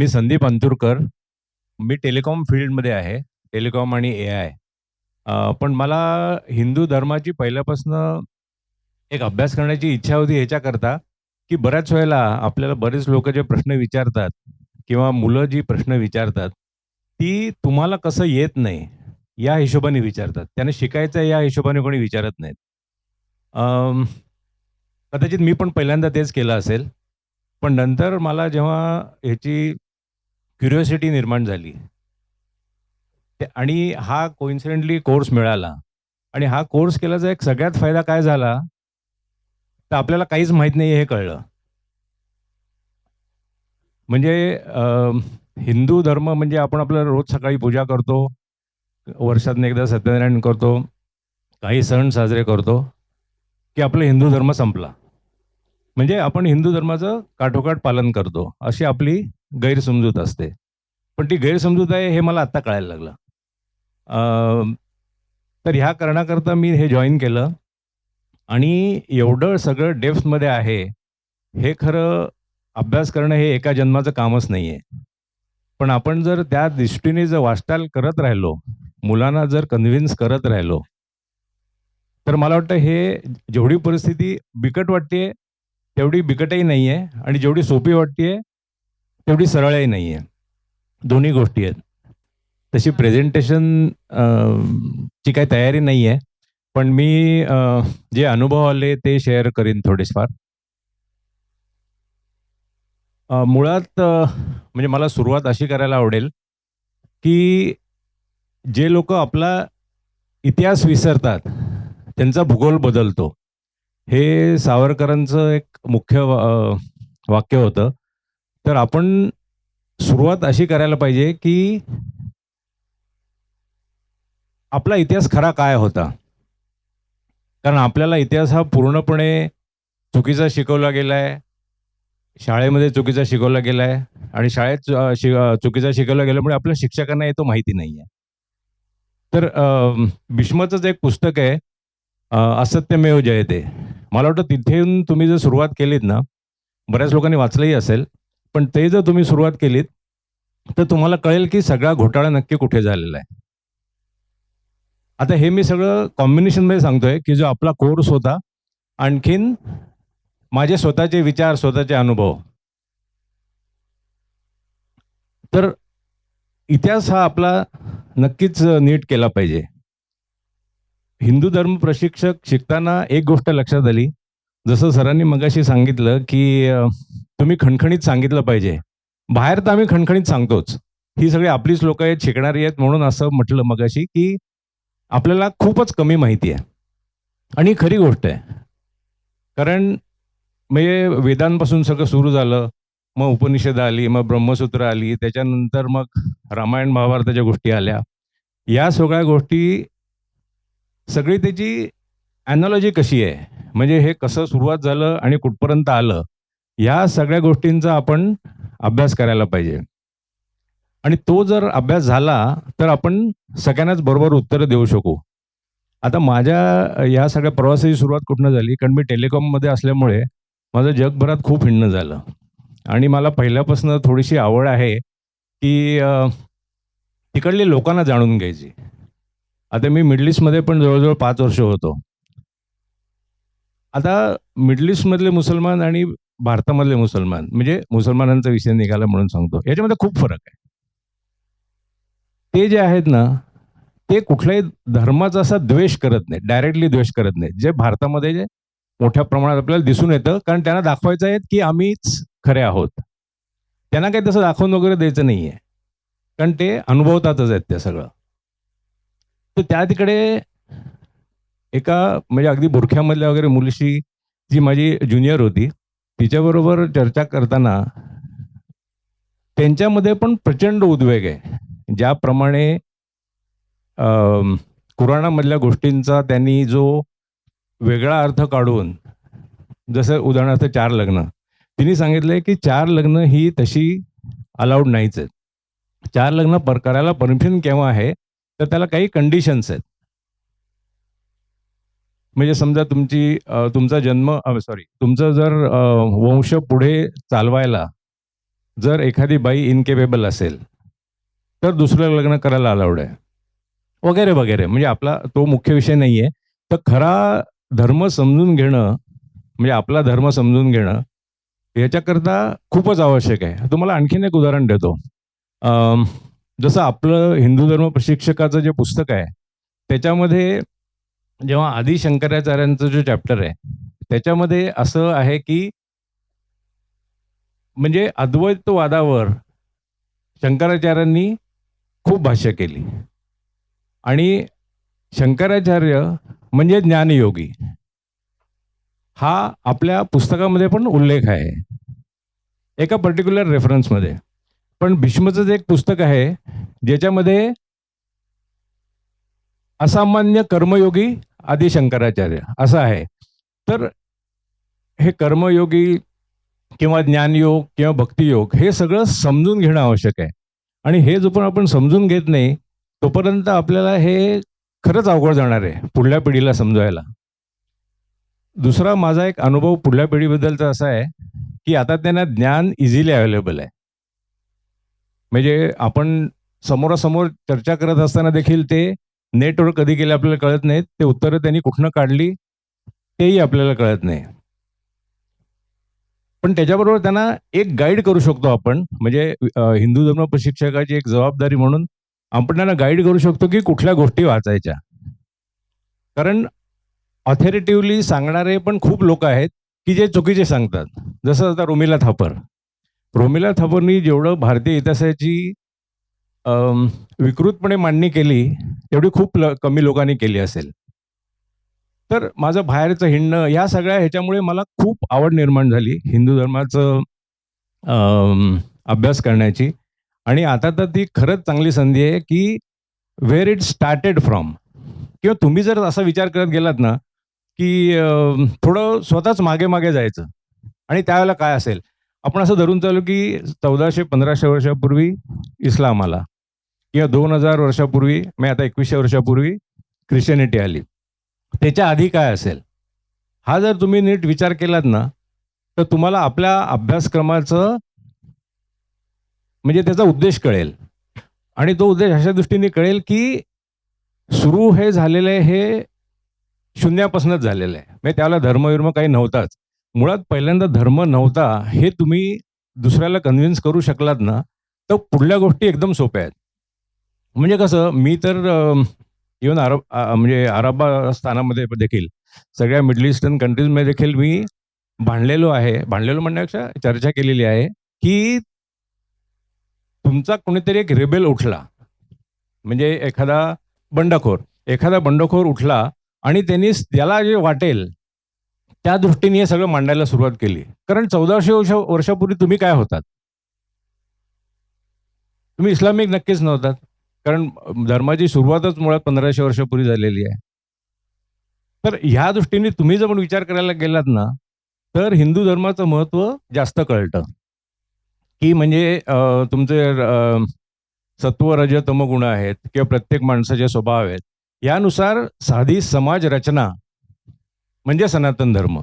मी संदीप अंतुरकर. मी telecom फील्डमध्ये आहे. Telecom आणि ए आय पण मला हिंदू धर्माची पहिल्यापासून एक अभ्यास करण्याची इच्छा होती ह्याच्याकरता, की बऱ्याच वेळेला आपल्याला बरेच लोक जे प्रश्न विचारतात किंवा मुलं जी प्रश्न विचारतात, ती तुम्हाला कसं येत नाही, या हिशोबाने विचारतात. त्याने शिकायचं आहे या हिशोबाने कोणी विचारत नाहीत. कदाचित मी पण पहिल्यांदा तेच केलं असेल. पण नंतर मला जेव्हा ह्याची क्युरिओसिटी निर्माण झाली आणि हा कोइन्सिडेंटली कोर्स मिळाला आणि हा कोर्स केल्याचा एक सगळ्यात फायदा काय झाला, तर आपल्याला काहीच माहीत नाही हे कळलं. म्हणजे हिंदू धर्म म्हणजे आपण आपलं रोज सकाळी पूजा करतो. वर्षातून एकदा सत्यनारायण करतो. काही सण साजरे करतो, की आपला हिंदू धर्म संपला. म्हणजे आपण हिंदू धर्माचं काठोकाठ पालन करतो, अशी आपली गैरसमजूत असते. पण ती गैरसमजूत आहे हे मला आत्ता कळायला लागलं. तर ह्या कारणाकरता मी हे जॉईन केलं आणि एवढं सगळं डेप्थमध्ये आहे, हे खरं अभ्यास करणं हे एका जन्माचं कामच नाहीये. पण आपण जर त्या दृष्टीने जर वाचताल करत राहिलो, मुलांना जर कन्व्हिन्स करत राहिलो, तर मला वाटतं हे जेवढी परिस्थिती बिकट वाटते तेवढी बिकटही नाहीये आणि जेवढी सोपी वाटतेय, तेवढी सरळही नाहीये. दोन्ही गोष्टी आहेत. तशी प्रेझेंटेशन ची काही तयारी नाहीये. पण मी जे अनुभव आले ते शेअर करीन थोडेफार. मुळात म्हणजे मला सुरुवात अशी करायला आवडेल, की जे लोक आपला इतिहास विसरतात, त्यांचा भूगोल बदलतो. हे सावरकरांचं एक मुख्य वाक्य होतं. तर आपण सुरुवात अशी करायला पाहिजे, की आपला इतिहास खरा काय होता? कारण आपल्याला इतिहास हा पूर्णपणे चुकीचा शिकवला गेलाय. शाळेमध्ये चुकीचा शिकवला गेलाय आणि शाळेत शि चुकीचा शिकवला गेल्यामुळे आपल्या शिक्षकांना तो माहिती नाहीये. तर भीष्माचंच एक पुस्तक आहे असत्यमेव जयते. मला वाटतं तिथेहून तुम्ही जर सुरुवात केलीत ना, बऱ्याच लोकांनी वाचलंही असेल. पण ते जर तुम्ही सुरुवात केलीत, तर तुम्हाला कळेल की सगळा घोटाळा नक्की कुठे झालेला आहे. आता हे मी सगळं कॉम्बिनेशनमध्ये सांगतोय, की जो आपला कोर्स होता, आणखीन माझे स्वतःचे विचार, स्वतःचे अनुभव. तर इतिहास हा आपला नक्कीच नीट केला पाहिजे. हिंदू धर्म प्रशिक्षक शिकताना एक गोष्ट लक्षात आली, जसं सरांनी मगाशी सांगितलं, की तुम्ही खणखणीत सांगितलं पाहिजे. बाहेर तर आम्ही खणखणीत सांगतोच. ही सगळी आपलीच लोक आहेत, शिकणारी आहेत म्हणून असं म्हटलं मगाशी, की आपल्याला खूपच कमी माहिती आहे. आणि खरी गोष्ट आहे. कारण म्हणजे वेदांपासून सगळं सुरू झालं. मग उपनिषद आली, मग ब्रह्मसूत्र आली, त्याच्यानंतर मग रामायण महाभारताच्या गोष्टी आल्या. या सगळ्या गोष्टी सगळी त्याची ॲनॉलॉजी कशी आहे? म्हणजे हे कसं सुरुवात झालं आणि कुठपर्यंत आलं? या सगळ्या गोष्टींचा आपण अभ्यास करायला पाहिजे. आणि तो जर अभ्यास झाला, तर आपण सगळ्यांनाच बरोबर उत्तरं देऊ शकू. आता माझ्या या सगळ्या प्रवासाची सुरुवात कुठनं झाली? कारण मी टेलिकॉममध्ये असल्यामुळे माझं जगभरात खूप हिंडणं झालं. आणि मला पहिल्यापासून थोडीशी आवड आहे, की तिकडले लोकांना जाणून घ्यायची. आता मी मिडल ईस्टमध्ये पण जवळजवळ पाच वर्ष होतो. आता मिडल ईस्टमधले मुसलमान आणि भारतामधले मुसलमान, म्हणजे मुसलमानांचा विषय निघाला म्हणून सांगतो. याच्यामध्ये खूप फरक आहे. ते जे आहेत ना, ते कुठल्याही धर्माचा असा द्वेष करत नाही डायरेक्टली द्वेष करत नाहीत. जे भारतामध्ये जे मोठ्या प्रमाणात आपल्याला दिसून येतं, कारण त्यांना दाखवायचं आहे, की आम्हीच खरे आहोत. त्यांना काही तसं दाखवून वगैरे द्यायचं नाहीये. कारण ते अनुभवतातच आहेत ते सगळं. तर त्या तिकडे एका म्हणजे अगदी बुरख्यामधल्या वगैरे मुलीशी जी माझी ज्युनियर होती, तिच्याबरोबर चर्चा करताना त्यांच्यामध्ये पण प्रचंड उद्वेग आहे. ज्याप्रमाणे कुराणामधल्या गोष्टींचा त्यांनी जो वेगळा अर्थ काढून, जसं उदाहरणार्थ चार लग्न. तिने सांगितलंय, की चार लग्न ही तशी अलाउड नाहीच आहेत. चार लग्न पर करायला परमिशन केव्हा आहे? तर त्याला काही कंडिशन्स आहेत. म्हणजे समजा तुमची तुमचा जन्म सॉरी तुमचं जर वंश पुढे चालवायला जर एखादी बाई इनकेपेबल असेल तर दुसरं लग्न करायला अलाउड आहे. वगैरे वगैरे. म्हणजे आपला तो मुख्य विषय नाही आहे तर खरा धर्म समजून घेणं म्हणजे आपला धर्म समजून घेणं याच्याकरता खूपच आवश्यक आहे. तुम्हाला आणखीन एक उदाहरण देतो. जसं आपलं हिंदू धर्म प्रशिक्षकाचं जे पुस्तक आहे त्याच्यामध्ये जेव्हा आदि शंकराचार्यांचं जो चॅप्टर आहे त्याच्यामध्ये असं आहे की म्हणजे अद्वैतवादावर शंकराचार्यांनी खूप भाष्य केली. आणि शंकराचार्य म्हणजे ज्ञानयोगी. हा आपल्या पुस्तकामध्ये पण उल्लेख आहे. एका पर्टिक्युलर रेफरन्समध्ये पण भीष्मच एक पुस्तक आहे ज्याच्यामध्ये असामान्य कर्मयोगी आदी शंकराचार्य असं आहे. तर हे कर्मयोगी किंवा ज्ञानयोग किंवा भक्तियोग हे सगळं समजून घेणं आवश्यक आहे. आणि हे जो पण आपण समजून घेत नाही तोपर्यंत आपल्याला हे खरंच अवघड जाणार आहे पुढल्या पिढीला समजायला. दुसरा माझा एक अनुभव पुढल्या पिढीबद्दलचा असा आहे की आता त्यांना ज्ञान इझिली अवेलेबल आहे. म्हणजे आपण समोरासमोर चर्चा करत असताना देखील ते नेटवर कधी गेले आपल्याला कळत नाहीत. ते उत्तरं त्यांनी कुठनं काढली तेही आपल्याला कळत नाही. पण त्याच्याबरोबर त्यांना एक गाईड करू शकतो आपण. म्हणजे हिंदू धर्म प्रशिक्षकाची एक जबाबदारी म्हणून आपण त्यांना गाईड करू शकतो की कुठल्या गोष्टी वाचायच्या. कारण ऑथॉरिटिव्हली सांगणारे पण खूप लोक आहेत की जे चुकीचे सांगतात. जसं आता रोमिला थापर. रोमिला थापरनी जेवढं भारतीय इतिहासाची विकृतपणे मांडणी केली तेवढी खूप कमी लोकांनी केली असेल. तर माझं बाहेरचं हिंडणं या सगळ्या ह्याच्यामुळे मला खूप आवड निर्माण झाली हिंदू धर्माचं अभ्यास करण्याची. आणि आता तर ती खरंच चांगली संधी आहे की वेअर इट स्टार्टेड फ्रॉम किंवा तुम्ही जर असा विचार करत गेलात ना की थोडं स्वतःच मागे मागे जायचं. आणि त्यावेळेला काय असेल? आपण असं धरून चालू की चौदाशे पंधराशे वर्षापूर्वी इस्लाम आला. किंवा दोन हजार वर्षापूर्वी मी आता एकवीसशे वर्षापूर्वी ख्रिश्चनिटी आली. त्याच्या आधी काय असेल? हा जर तुम्ही नीट विचार केलात ना तर तुम्हाला आपल्या अभ्यासक्रमाचं म्हणजे त्याचा उद्देश कळेल. आणि तो उद्देश अशा दृष्टीने कळेल की सुरू हे झालेलं आहे हे शून्यापासूनच झालेलं आहे. म्हणजे त्याला धर्मविर्म काही नव्हताच. मुळात पहिल्यांदा धर्म नव्हता हे तुम्ही दुसऱ्याला कन्व्हिन्स करू शकलात ना तर पुढल्या गोष्टी एकदम सोप्या आहेत. म्हणजे कसं मी तर इवन अरब अ, म्हणजे अरबास्थानामध्ये देखील सगळ्या मिडल ईस्टर्न कंट्रीजमध्ये देखील मी भांडलेलो आहे. भांडलेलो म्हणण्यापेक्षा चर्चा केलेली आहे की तुमचा कोणीतरी एक रेबेल उठला. म्हणजे एखादा बंडखोर एखादा बंडखोर उठला आणि त्यांनी त्याला जे वाटेल त्या दृष्टीने हे सगळं मांडायला सुरुवात केली. कारण चौदाशे वर्ष वर्षापूर्वी तुम्ही काय होतात? तुम्ही इस्लामिक नक्कीच नव्हतात. कारण धर्माची सुरुवातच मुळात पंधराशे वर्षापूर्वी झालेली आहे. तर ह्या दृष्टीने तुम्ही जर पण विचार करायला गेलात ना तर हिंदू धर्माचं महत्त्व जास्त कळतं. की म्हणजे तुमचे सत्व रज गुण आहेत किंवा प्रत्येक माणसाचे स्वभाव आहेत. यानुसार साधी समाज रचना म्हणजे सनातन धर्म.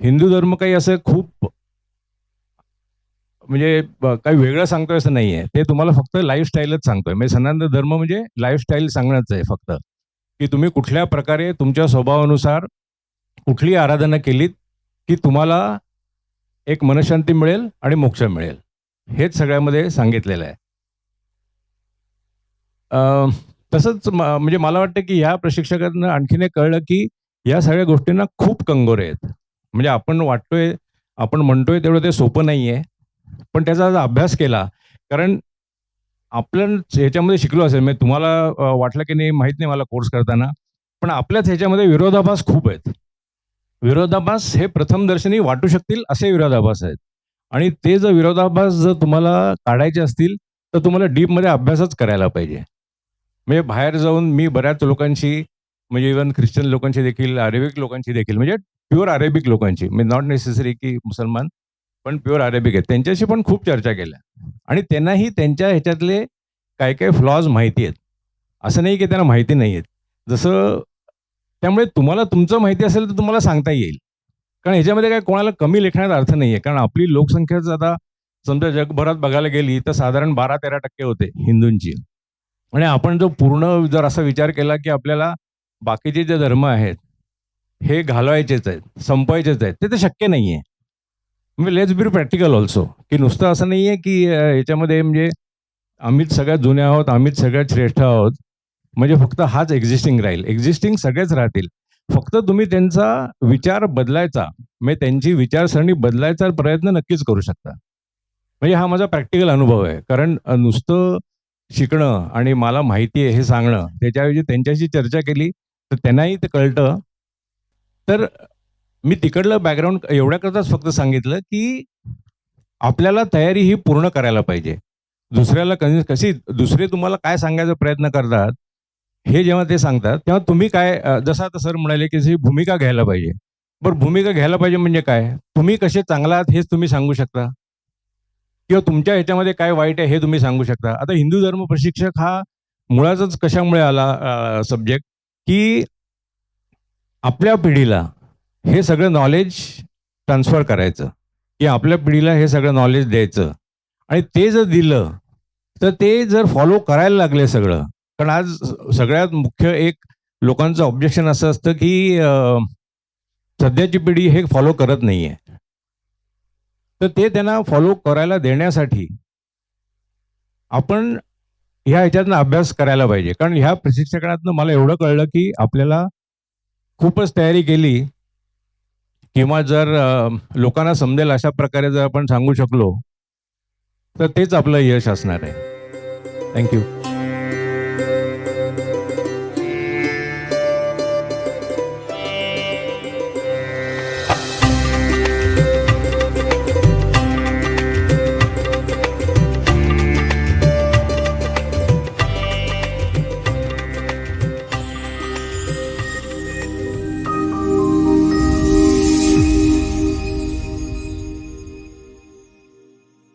हिंदू धर्म काही असं खूप म्हणजे काही वेगळं सांगतोय असं नाही आहे ते तुम्हाला फक्त लाईफस्टाईलच सांगतोय. म्हणजे सनातन धर्म म्हणजे लाईफस्टाईल सांगण्याचं आहे फक्त. की तुम्ही कुठल्या प्रकारे तुमच्या स्वभावानुसार कुठली आराधना केलीत की तुम्हाला एक मनशांती मिळेल आणि मोक्ष मिळेल. हेच सगळ्यामध्ये सांगितलेलं आहे. अं, तसंच म्हणजे मला वाटतं की ह्या प्रशिक्षकांना आणखीन एक कळलं की या सगळ्या गोष्टींना खूप कंगोरे आहेत. म्हणजे आपण वाटतोय आपण म्हणतोय तेवढं ते सोपं नाही आहे पण त्याचा अभ्यास केला कारण आपण ह्याच्यामध्ये शिकलो असेल म्हणजे तुम्हाला वाटलं की नाही माहीत नाही मला कोर्स करताना पण आपल्याच ह्याच्यामध्ये विरोधाभास खूप आहेत. विरोधाभास हे प्रथमदर्शनी वाटू शकतील असे विरोधाभास आहेत. आणि ते जर विरोधाभास जर तुम्हाला काढायचे असतील तर तुम्हाला डीपमध्ये अभ्यासच करायला पाहिजे. म्हणजे बाहेर जाऊन मी बऱ्याच लोकांशी म्हणजे इवन ख्रिश्चन लोकांची देखील अरेबिक लोकांची देखील म्हणजे प्युअर अरेबिक लोकांची. म्हणजे नॉट नेसेसरी की मुसलमान पण प्युअर अरेबिक आहेत. त्यांच्याशी पण खूप चर्चा केल्या. आणि त्यांनाही त्यांच्या ह्याच्यातले काय काय फ्लॉज माहिती आहेत. असं नाही की त्यांना माहिती नाही आहेत. जसं त्यामुळे तुम्हाला तुमचं माहिती असेल तर तुम्हाला सांगता येईल. कारण ह्याच्यामध्ये काय कोणाला कमी लेखण्यात अर्थ नाही आहे. कारण आपली लोकसंख्याच आता समजा जगभरात बघायला गेली तर साधारण बारा तेरा टक्के होते हिंदूंची. आणि आपण जो पूर्ण जर असा विचार केला की आपल्याला बाकीचे जे धर्म आहेत हे घालवायचेच आहेत संपवायचेच आहेत ते तर शक्य नाही आहे म्हणजे लेट्स बी प्रॅक्टिकल ऑल्सो की नुसतं असं नाही आहे की याच्यामध्ये म्हणजे आम्हीच सगळ्यात जुने आहोत आम्हीच सगळ्यात श्रेष्ठ आहोत. म्हणजे फक्त हाच एक्झिस्टिंग राहील. एक्झिस्टिंग सगळेच राहतील. फक्त तुम्ही त्यांचा विचार बदलायचा. म्हणजे त्यांची विचारसरणी बदलायचा प्रयत्न नक्कीच करू शकता. म्हणजे हा माझा प्रॅक्टिकल अनुभव आहे. कारण नुसतं शिकणं आणि मला माहिती आहे हे सांगणं त्याच्याऐवजी त्यांच्याशी चर्चा केली तर त्यांनाही ते कळतं. तर मी तिकडलं बॅकग्राऊंड एवढ्याकरताच फक्त सांगितलं की आपल्याला तयारी ही पूर्ण करायला पाहिजे. दुसऱ्याला कशी कशी दुसरे तुम्हाला काय सांगायचा प्रयत्न करतात हे जेव्हा ते सांगतात तेव्हा तुम्ही काय जसं आता सर म्हणाले की भूमिका घ्यायला पाहिजे. बरं भूमिका घ्यायला पाहिजे म्हणजे काय? तुम्ही कसे चांगला आहात हेच तुम्ही सांगू शकता. किंवा तुमच्या ह्याच्यामध्ये काय वाईट आहे हे तुम्ही सांगू शकता. आता हिंदू धर्म प्रशिक्षक हा मुळातच कशामुळे आला सब्जेक्ट की आपल्या पिढीला हे सगळं नॉलेज ट्रान्सफर करायचं. की आपल्या पिढीला हे सगळं नॉलेज द्यायचं. आणि ते जर दिलं तर ते जर फॉलो करायला लागले सगळं कारण आज सगळ्यात मुख्य एक लोकांचं ऑब्जेक्शन असं असतं की सध्याची पिढी हे फॉलो करत नाहीये. तर ते त्यांना फॉलो करायला देण्यासाठी आपण ह्या ह्याच्यातनं अभ्यास करायला पाहिजे. कारण ह्या प्रशिक्षणातनं मला एवढं कळलं की आपल्याला खूपच तयारी केली किंवा जर लोकांना समजेल अशा प्रकारे जर आपण सांगू शकलो तर तेच आपलं यश असणार आहे. थँक्यू